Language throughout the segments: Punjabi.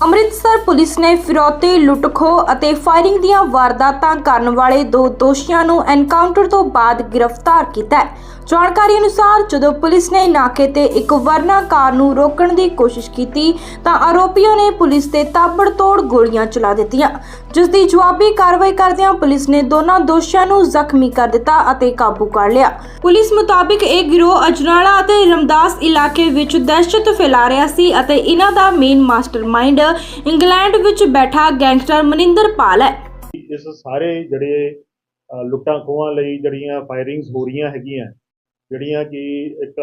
ਅੰਮ੍ਰਿਤਸਰ ਪੁਲਿਸ ਨੇ ਫਿਰੌਤੀ, ਲੁੱਟਖੋ ਅਤੇ ਫਾਇਰਿੰਗ ਦੀਆਂ ਵਾਰਦਾਤਾਂ ਕਰਨ ਵਾਲੇ ਦੋ ਦੋਸ਼ੀਆਂ ਨੂੰ ਐਨਕਾਊਂਟਰ ਤੋਂ ਬਾਅਦ ਗ੍ਰਿਫਤਾਰ ਕੀਤਾ ਹੈ। ਜਾਣਕਾਰੀ ਅਨੁਸਾਰ ਜਦੋਂ ਪੁਲਿਸ ਨੇ ਨਾਕੇ ਤੇ ਇੱਕ ਵਰਨਾ ਕਾਰ ਨੂੰ ਰੋਕਣ ਦੀ ਕੋਸ਼ਿਸ਼ ਕੀਤੀ, ਤਾਂ ਆਰੋਪੀਆਂ ਨੇ ਪੁਲਿਸ ਤੇ ਤਾਬੜਤੋੜ ਗੋਲੀਆਂ ਚਲਾ ਦਿੱਤੀਆਂ। ਜਿਸ ਦੀ ਜਵਾਬੀ ਕਾਰਵਾਈ ਕਰਦਿਆਂ ਪੁਲਿਸ ਨੇ ਦੋਨਾਂ ਦੋਸ਼ੀਆਂ ਨੂੰ ਜ਼ਖਮੀ ਕਰ ਦਿੱਤਾ ਅਤੇ ਕਾਬੂ ਕਰ ਲਿਆ। ਪੁਲਿਸ ਮੁਤਾਬਿਕ ਇਹ ਗਿਰੋਹ ਅਜਨਾਲਾ ਅਤੇ ਰਮਦਾਸ ਇਲਾਕੇ ਵਿੱਚ ਦਹਿਸ਼ਤ ਫੈਲਾ ਰਿਹਾ ਸੀ ਅਤੇ ਇਹਨਾਂ ਦਾ ਮੇਨ ਮਾਸਟਰਮਾਈਂਡ ਇੰਗਲੈਂਡ ਵਿੱਚ ਬੈਠਾ ਗੈਂਗਸਟਰ ਮਨਿੰਦਰ ਪਾਲ ਹੈ। ਇਸ ਸਾਰੇ ਜਿਹੜੇ ਲੁੱਟਾਂ ਖੋਹਾਂ ਲਈ ਜਿਹੜੀਆਂ ਫਾਇਰਿੰਗਸ ਹੋ ਰਹੀਆਂ ਹੈਗੀਆਂ ਜਿਹੜੀਆਂ ਕਿ ਇੱਕ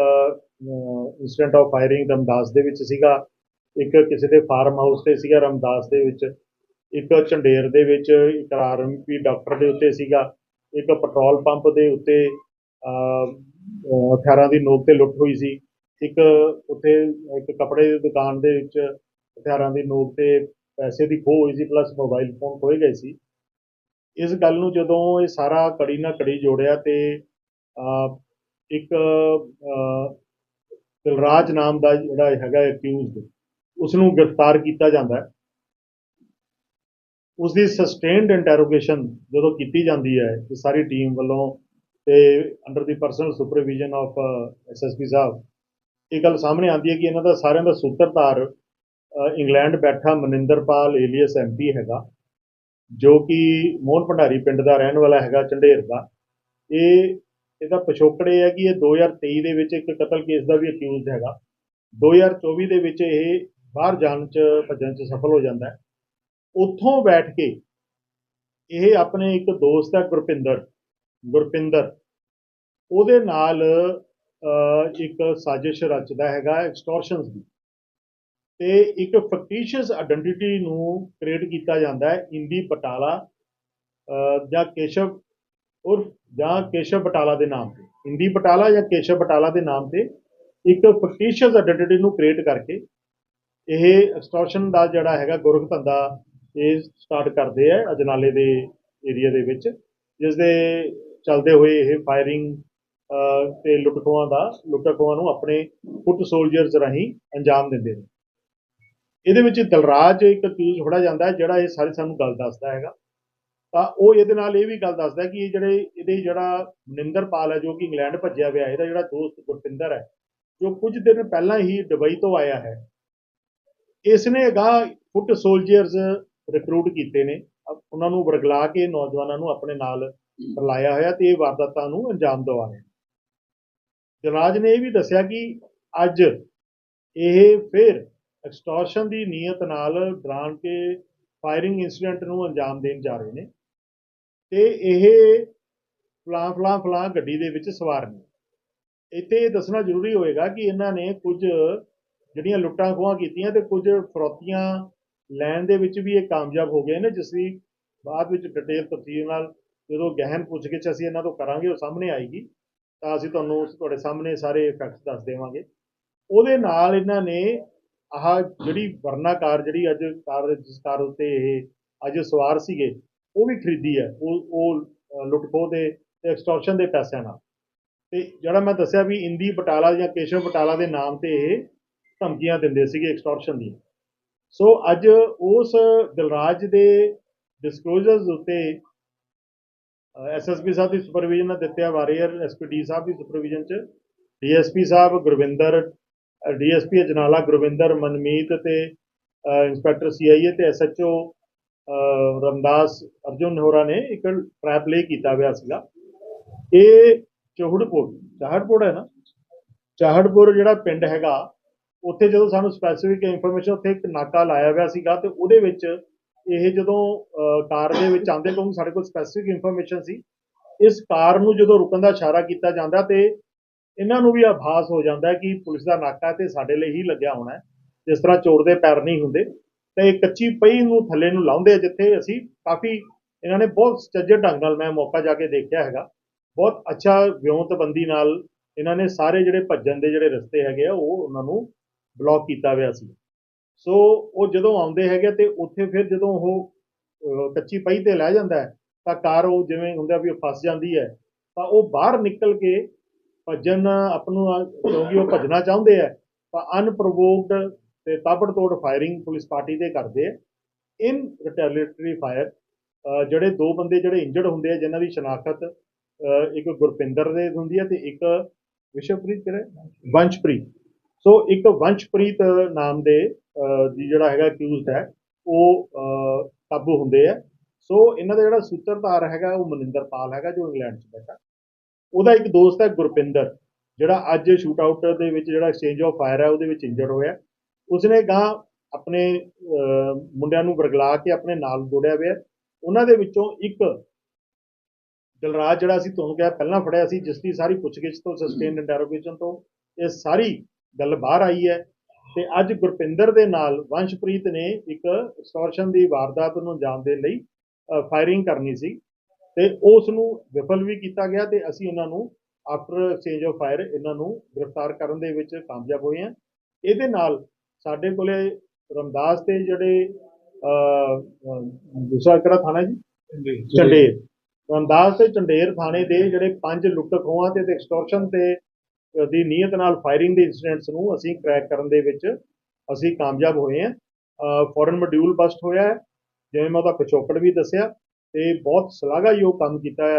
ਇਨਸੀਡੈਂਟ ਆਫ ਫਾਇਰਿੰਗ ਰਮਦਾਸ ਦੇ ਵਿੱਚ ਸੀਗਾ, ਇੱਕ ਕਿਸੇ ਦੇ ਫਾਰਮ ਹਾਊਸ ਤੇ ਸੀਗਾ ਰਮਦਾਸ ਦੇ ਵਿੱਚ, ਇੱਕ ਝੰਡੇਰ ਦੇ ਵਿੱਚ ਇੱਕ ਆਰਐਮਪੀ ਡਾਕਟਰ ਦੇ ਉੱਤੇ ਸੀਗਾ, ਇੱਕ ਪੈਟਰੋਲ ਪੰਪ ਦੇ ਉੱਤੇ ਹਥਿਆਰਾਂ ਦੀ ਨੋਕ ਤੇ ਲੁੱਟ ਹੋਈ ਸੀ, ਇੱਕ ਉੱਥੇ ਇੱਕ ਕੱਪੜੇ ਦੀ ਦੁਕਾਨ ਦੇ ਵਿੱਚ ਹਥਿਆਰਾਂ ਦੀ ਨੋਕ ਤੇ ਪੈਸੇ ਦੀ ਖੋਹ ਹੋਈ ਸੀ ਪਲੱਸ ਮੋਬਾਈਲ ਫੋਨ ਖੋਏ ਗਏ ਸੀ। ਇਸ ਗੱਲ ਨੂੰ ਜਦੋਂ ਇਹ ਸਾਰਾ ਕੜੀ ਨਾਲ ਕੜੀ ਜੋੜਿਆ ਤੇ ਇੱਕ ਦਿਲਰਾਜ ਨਾਮ ਦਾ ਜਿਹੜਾ ਹੈਗਾ ਅਕਿਊਜ਼ਡ ਉਸ ਨੂੰ ਗ੍ਰਿਫਤਾਰ ਕੀਤਾ ਜਾਂਦਾ ਹੈ। ਉਸ ਦੀ ਸਸਟੇਨਡ ਇੰਟਰੋਗੇਸ਼ਨ ਜਦੋਂ ਕੀਤੀ ਜਾਂਦੀ ਹੈ ਇਹ ਸਾਰੀ ਟੀਮ ਵੱਲੋਂ ਤੇ under the personal supervision of SSP sahib, ਇਹ ਗੱਲ ਸਾਹਮਣੇ ਆਉਂਦੀ ਹੈ ਕਿ ਇਹਨਾਂ ਦਾ ਸਾਰਿਆਂ ਦਾ ਸੂਤਰਧਾਰ ਇੰਗਲੈਂਡ ਬੈਠਾ ਮਨਿੰਦਰਪਾਲ ਏਲੀਅਸ ਐਮਪੀ ਹੈਗਾ, ਜੋ ਕਿ ਮੋਹਨ ਭੰਡਾਰੀ ਪਿੰਡ ਦਾ ਰਹਿਣ ਵਾਲਾ ਹੈਗਾ, ਝੰਡੇਰ ਦਾ। ਇਹ ਇਹਦਾ ਪਿਛੋਕੜ ਇਹ ਹੈ ਕਿ ਇਹ 2023 ਦੇ ਵਿੱਚ ਇੱਕ ਕਤਲ ਕੇਸ ਦਾ ਵੀ ਅਕਿਊਜ਼ਡ ਹੈਗਾ। 2024 ਦੇ ਵਿੱਚ ਇਹ ਬਾਹਰ ਜਾਣ ਚ, ਭੱਜਣ ਚ ਸਫਲ ਹੋ ਜਾਂਦਾ ਹੈ। ਉੱਥੋਂ ਬੈਠ ਕੇ ਇਹ ਆਪਣੇ ਇੱਕ ਦੋਸਤ ਹੈ ਗੁਰਪਿੰਦਰ ਗੁਰਪਿੰਦਰ। ਉਹਦੇ ਨਾਲ ਇੱਕ ਸਾਜ਼ਿਸ਼ ਰਚਦਾ ਹੈਗਾ ਐਕਸਟੋਰਸ਼ਨਸ ਦੀ। ਤੇ ਇੱਕ ਫੈਕਟੀਸ਼ੀਅਸ ਆਇਡੈਂਟੀਟੀ ਨੂੰ ਕ੍ਰੀਏਟ ਕੀਤਾ ਜਾਂਦਾ ਹੈ, ਇੰਦੀ ਬਟਾਲਾ ਜਾਂ ਕੇਸ਼ਵ ਉਰਫ ਜਾਂ ਕੇਸ਼ਵ ਬਟਾਲਾ ਦੇ ਨਾਮ ਤੇ, ਹਿੰਦੀ ਬਟਾਲਾ ਜਾਂ ਕੇਸ਼ਵ ਬਟਾਲਾ ਦੇ ਨਾਮ ਤੇ ਇੱਕ ਫੈਕਟੀਸ਼ੀਅਸ ਆਇਡੈਂਟੀਟੀ ਨੂੰ ਕ੍ਰੀਏਟ ਕਰਕੇ ਇਹ ਐਕਸਟੋਰਸ਼ਨ ਦਾ ਜਿਹੜਾ ਹੈਗਾ ਗੁਰਖ ਧੰਦਾ ਇਹ ਸਟਾਰਟ ਕਰਦੇ ਆ ਅਜਨਾਲੇ ਦੇ ਏਰੀਆ ਦੇ ਵਿੱਚ ਜਿਸ ਦੇ ਚੱਲਦੇ ਹੋਏ ਇਹ ਫਾਇਰਿੰਗ ਤੇ ਲੁੱਟ ਦਾ ਲੁੱਟ ਨੂੰ ਆਪਣੇ ਫੁੱਟ ਸੋਲਜਰਸ ਰਾਹੀਂ ਅੰਜਾਮ ਦਿੰਦੇ ਨੇ। ਇਹਦੇ ਵਿੱਚ ਦਲਰਾਜ ਇੱਕ ਅਕਿਊਜ਼ ਫੜਾ ਜਾਂਦਾ ਜਿਹੜਾ ਇਹ ਸਾਰੀ ਸਾਨੂੰ ਗੱਲ ਦੱਸਦਾ ਹੈਗਾ। ਤਾਂ ਉਹ ਇਹਦੇ ਨਾਲ ਇਹ ਵੀ ਗੱਲ ਦੱਸਦਾ ਕਿ ਇਹ ਜਿਹੜੇ ਇਹਦੇ ਜਿਹੜਾ ਮਨਿੰਦਰਪਾਲ ਹੈ, ਜੋ ਕਿ ਇੰਗਲੈਂਡ ਭੱਜਿਆ ਹੋਇਆ ਇਹਦਾ ਜਿਹੜਾ ਦੋਸਤ ਗੁਰਪਿੰਦਰ ਹੈ, ਜੋ ਕੁਝ ਦਿਨ ਪਹਿਲਾਂ ਹੀ ਦੁਬਈ ਤੋਂ ਆਇਆ ਹੈ ਇਸ ਨੇ ਅਗਾਂਹ ਫੁੱਟ ਸੋਲਜਰਸ ਰਿਕਰੂਟ ਕੀਤੇ ਨੇ। ਉਹਨਾਂ ਨੂੰ ਵਰਗਲਾ ਕੇ ਨੌਜਵਾਨਾਂ ਨੂੰ ਆਪਣੇ ਨਾਲ ਰਲਾਇਆ ਹੋਇਆ ਤੇ ਇਹ ਵਾਰਦਾਤਾਂ ਨੂੰ ਅੰਜਾਮ ਦਿਵਾ ਰਹੇ ਜਨਾਜ ਨੇ ਇਹ ਵੀ ਦੱਸਿਆ ਕਿ ਅੱਜ ਇਹ ਫਿਰ ਐਕਸਟੋਰਸ਼ਨ ਦੀ ਨੀਅਤ ਨਾਲ ਡਰਾਣ ਕੇ ਫਾਇਰਿੰਗ ਇਨਸੀਡੈਂਟ ਨੂੰ ਅੰਜਾਮ ਦੇਣ ਜਾ ਰਹੇ ਨੇ। ਤੇ ਇਹ ਫਲਾਂ ਫਲਾਂ ਫਲਾਂ ਗੱਡੀ ਦੇ ਵਿੱਚ ਸਵਾਰ ਨੇ। ਇੱਥੇ ਇਹ ਦੱਸਣਾ ਜ਼ਰੂਰੀ ਹੋਏਗਾ ਕਿ ਇਹਨਾਂ ਨੇ ਕੁਝ ਜਿਹੜੀਆਂ ਲੁੱਟਾਂ ਖੋਹਾਂ ਕੀਤੀਆਂ ਤੇ ਕੁਝ ਫਰੋਤੀਆਂ ਲੈਣ ਦੇ ਵਿੱਚ ਵੀ ਇਹ ਕਾਮਯਾਬ ਹੋ ਗਏ ਨੇ, ਜਿਸ ਦੀ ਬਾਅਦ ਵਿੱਚ ਡਿਟੇਲ ਤਫਸੀਲ ਨਾਲ ਜਦੋਂ ਗਹਿਨ ਪੁੱਛਗਿੱਛ ਅਸੀਂ ਇਹਨਾਂ ਤੋਂ ਕਰਾਂਗੇ, ਉਹ ਸਾਹਮਣੇ ਆਏਗੀ, ਤਾਂ ਅਸੀਂ ਤੁਹਾਨੂੰ ਤੁਹਾਡੇ ਸਾਹਮਣੇ ਸਾਰੇ ਫੈਕਟਸ ਦੱਸ ਦੇਵਾਂਗੇ। ਉਹਦੇ ਨਾਲ ਇਹਨਾਂ ਨੇ ਆਹ ਜਿਹੜੀ ਵਰਨਾਕਾਰ ਜਿਹੜੀ ਅੱਜ ਕਾਰ ਜਿਸ ਕਾਰ ਉੱਤੇ ਇਹ ਅੱਜ ਸਵਾਰ ਸੀਗੇ ਉਹ ਵੀ ਖਰੀਦੀ ਹੈ ਉਹ ਉਹ ਅ, ਲੁੱਟ ਖੋਹ ਦੇ ਤੇ ਐਕਸਟੋਰਸ਼ਨ ਦੇ ਪੈਸਿਆਂ ਨਾਲ। ਤੇ ਜਿਹੜਾ ਮੈਂ ਦੱਸਿਆ ਵੀ ਇੰਦੀ ਬਟਾਲਾ ਜਾਂ ਕੇਸ਼ਵ ਬਟਾਲਾ ਦੇ ਨਾਮ ਤੇ ਇਹ ਧਮਕੀਆਂ ਦਿੰਦੇ ਸੀਗੇ ਐਕਸਟੋਰਸ਼ਨ ਦੀ ਸੋ ਅੱਜ ਉਸ ਦਿਲਰਾਜ ਦੇ ਡਿਸਕਲੋਜ਼ਰਸ ਉੱਤੇ ਐਸਐਸਪੀ ਸਾਹਿਬ ਦੀ ਸੁਪਰਵਿਜ਼ਨ ਦਿੱਤਿਆ ਵਾਰੀਅਰ ਐਸਪੀਡੀ ਸਾਹਿਬ ਦੀ ਸੁਪਰਵਿਜ਼ਨ ਚ ਡੀਐਸਪੀ ਸਾਹਿਬ ਗੁਰਵਿੰਦਰ ਡੀਐਸਪੀ ਅਜਨਾਲਾ ਗੁਰਵਿੰਦਰ ਮਨਮੀਤ ਤੇ ਅ, ਇੰਸਪੈਕਟਰ ਸੀਆਈਏ ਤੇ ਐਸਐਚਓ ਰਮਦਾਸ ਅਰਜੁਨ ਹੋਰਾ ਨੇ ਇੱਕ ਟ੍ਰੈਪ ਲੇ ਕੀਤਾ ਹੋਇਆ ਸੀਗਾ। ਇਹ ਚੋਹੜਪੁਰ, ਚਾਹੜਪੁਰ ਹੈ ਨਾ? ਚਾਹੜਪੁਰ ਜਿਹੜਾ ਪਿੰਡ ਹੈਗਾ, ਉੱਥੇ ਜਦੋਂ ਸਾਨੂੰ ਸਪੈਸੀਫਿਕ ਇਨਫੋਰਮੇਸ਼ਨ ਉੱਥੇ ਇੱਕ ਨਾਕਾ ਲਾਇਆ ਹੋਇਆ ਸੀਗਾ ਤੇ ਉਹਦੇ ਵਿੱਚ ਇਹ ਜਦੋਂ ਕਾਰ ਦੇ ਵਿੱਚ ਆਉਂਦੇ ਕਿਉਂਕਿ ਸਾਡੇ ਕੋਲ ਸਪੈਸੀਫਿਕ ਇਨਫੋਰਮੇਸ਼ਨ ਸੀ। ਇਸ ਕਾਰ ਨੂੰ ਜਦੋਂ ਰੁਕਣ ਦਾ ਇਸ਼ਾਰਾ ਕੀਤਾ ਜਾਂਦਾ ਤੇ ਇਹਨਾਂ ਨੂੰ ਵੀ ਆਭਾਸ ਹੋ ਜਾਂਦਾ ਕਿ ਪੁਲਿਸ ਦਾ ਨਾਕਾ ਤੇ ਸਾਡੇ ਲਈ ਹੀ ਲੱਗਿਆ ਹੋਣਾ ਜਿਸ ਤਰ੍ਹਾਂ ਚੋਰ ਦੇ ਪੈਰ ਨਹੀਂ ਹੁੰਦੇ। ਤੇ ਇਹ ਕੱਚੀ ਪਈ ਨੂੰ ਥੱਲੇ ਨੂੰ ਲਾਉਂਦੇ ਜਿੱਥੇ ਅਸੀਂ ਕਾਫੀ ਇਹਨਾਂ ਨੇ ਬਹੁਤ ਸੱਜੇ ਢੰਗ ਨਾਲ ਮੈਂ ਮੌਕਾ ਜਾ ਕੇ ਦੇਖਿਆ ਹੈਗਾ। ਬਹੁਤ ਅੱਛਾ ਵਿਉਂਤਬੰਦੀ ਨਾਲ ਇਹਨਾਂ ਨੇ ਸਾਰੇ ਜਿਹੜੇ ਭੱਜਣ ਦੇ ਜਿਹੜੇ ਰਸਤੇ ਹੈਗੇ ਆ, ਉਹ ਉਹਨਾਂ ਨੂੰ ਬਲੌਕ ਕੀਤਾ ਹੋਇਆ ਸੀ। ਸੋ ਉਹ ਜਦੋਂ ਆਉਂਦੇ ਹੈਗੇ ਤੇ ਉੱਥੇ ਫਿਰ ਜਦੋਂ ਉਹ ਕੱਚੀ ਪਈ ਤੇ ਲੈ ਜਾਂਦਾ ਤਾਂ ਕਾਰ ਉਹ ਜਿਵੇਂ ਹੁੰਦਾ ਵੀ ਉਹ ਫਸ ਜਾਂਦੀ ਹੈ, ਤਾਂ ਉਹ ਬਾਹਰ ਨਿਕਲ ਕੇ ਭੱਜਣ ਆਪ ਨੂੰ ਕਿਉਂਕਿ ਉਹ ਭੱਜਣਾ ਚਾਹੁੰਦੇ ਆ ਤਾਂ ਅਨਪ੍ਰੋਵੋਕਡ ਤੇ ਤਾਬੜਤੋੜ ਫਾਇਰਿੰਗ ਪੁਲਿਸ ਪਾਰਟੀ ਦੇ ਕਰਦੇ ਆ। ਇਨ ਰਿਟੈਲੀਟਰੀ ਫਾਇਰ ਜਿਹੜੇ ਦੋ ਬੰਦੇ ਜਿਹੜੇ ਇੰਜਰਡ ਹੁੰਦੇ ਆ ਜਿਨ੍ਹਾਂ ਦੀ ਸ਼ਨਾਖਤ ਇੱਕ ਗੁਰਪਿੰਦਰ ਦੇ ਹੁੰਦੀ ਹੈ ਤੇ ਇੱਕ ਵਿਸ਼ਵਪ੍ਰੀਤ ਕਿਹੜਾ ਵੰਸ਼ਪ੍ਰੀਤ। ਸੋ ਇੱਕ ਵੰਸ਼ਪ੍ਰੀਤ ਨਾਮ ਦੇ ਦੀ ਜਿਹੜਾ ਹੈਗਾ ਅਕਿਊਜ਼ਡ ਹੈ ਉਹ ਅਹ, ਕਾਬੂ ਹੁੰਦੇ ਆ। ਸੋ ਇਹਨਾਂ ਦਾ ਜਿਹੜਾ ਸੂਤਰਧਾਰ ਹੈਗਾ ਉਹ ਮਨਿੰਦਰਪਾਲ ਹੈਗਾ ਜੋ ਇੰਗਲੈਂਡ 'ਚ ਬੈਠਾ। ਉਹਦਾ ਇੱਕ ਦੋਸਤ ਹੈ ਗੁਰਪਿੰਦਰ ਜਿਹੜਾ ਅੱਜ ਸ਼ੂਟ ਆਊਟ ਦੇ ਵਿੱਚ ਜਿਹੜਾ ਐਕਸਚੇਂਜ ਆਫ ਫਾਇਰ ਹੈ ਉਹਦੇ ਵਿੱਚ ਇੰਜਰਡ ਹੋਇਆ। ਉਸਨੇ ਗਾਂ ਆਪਣੇ ਮੁੰਡਿਆਂ ਨੂੰ ਵਰਗਲਾ ਕੇ ਆਪਣੇ ਨਾਲ ਜੋੜਿਆ ਹੋਇਆ। ਉਹਨਾਂ ਦੇ ਵਿੱਚੋਂ ਇੱਕ ਦਿਲਰਾਜ ਜਿਹੜਾ ਅਸੀਂ ਤੁਹਾਨੂੰ ਕਿਹਾ ਪਹਿਲਾਂ ਫੜਿਆ ਸੀ, ਜਿਸ ਦੀ ਸਾਰੀ ਪੁੱਛਗਿੱਛ ਤੋਂ ਸਸਟੇਨਡ ਇੰਟਰੋਗੇਸ਼ਨ ਤੋਂ ਇਹ ਸਾਰੀ ਗੱਲ ਬਾਹਰ ਆਈ ਹੈ। ਤੇ ਅੱਜ ਗੁਰਪਿੰਦਰ ਦੇ ਨਾਲ ਵੰਸ਼ਪ੍ਰੀਤ ਨੇ ਇੱਕ ਐਕਸਟੋਰਸ਼ਨ ਦੀ ਵਾਰਦਾਤ ਨੂੰ ਅੰਜਾਮ ਦੇਣ ਲਈ ਫਾਇਰਿੰਗ ਕਰਨੀ ਸੀ। ਤੇ ਉਸ ਨੂੰ ਵਿਫਲ ਵੀ ਕੀਤਾ ਗਿਆ ਤੇ ਅਸੀਂ ਉਹਨਾਂ ਨੂੰ ਆਫਟਰ ਐਕਸਚੇਂਜ ਆਫ ਫਾਇਰ ਇਹਨਾਂ ਨੂੰ ਗ੍ਰਿਫਤਾਰ ਕਰਨ ਦੇ ਵਿੱਚ ਕਾਮਯਾਬ ਹੋਏ ਹਾਂ। ਇਹਦੇ ਨਾਲ ਸਾਡੇ ਕੋਲੇ ਰਮਦਾਸ ਤੇ ਜਿਹੜੇ ਦੂਸਰਾ ਕਿਹੜਾ ਥਾਣਾ ਜੀ? ਚੰਡੇਰ ਰਮਦਾਸ ਤੇ ਚੰਡੇਰ ਥਾਣੇ ਦੇ ਜਿਹੜੇ ਪੰਜ ਲੁੱਟ ਖੋਹਾਂ ਤੇ ਐਕਸਟੋਰਸ਼ਨ ਤੇ ਦੀ ਨੀਅਤ ਨਾਲ ਫਾਇਰਿੰਗ ਦੇ ਇਨਸੀਡੈਂਟਸ ਨੂੰ ਅਸੀਂ ਕ੍ਰੈਕ ਕਰਨ ਦੇ ਵਿੱਚ ਅਸੀਂ ਕਾਮਯਾਬ ਹੋਏ ਹਾਂ। ਫੋਰਨ ਮੋਡਿਊਲ ਬਸਟ ਹੋਇਆ ਹੈ। ਜਿਵੇਂ ਮੈਂ ਉਹਦਾ ਪਿਛੋਕੜ ਵੀ ਦੱਸਿਆ ਤੇ ਬਹੁਤ ਸ਼ਲਾਘਾਯੋਗ ਕੰਮ ਕੀਤਾ ਹੈ।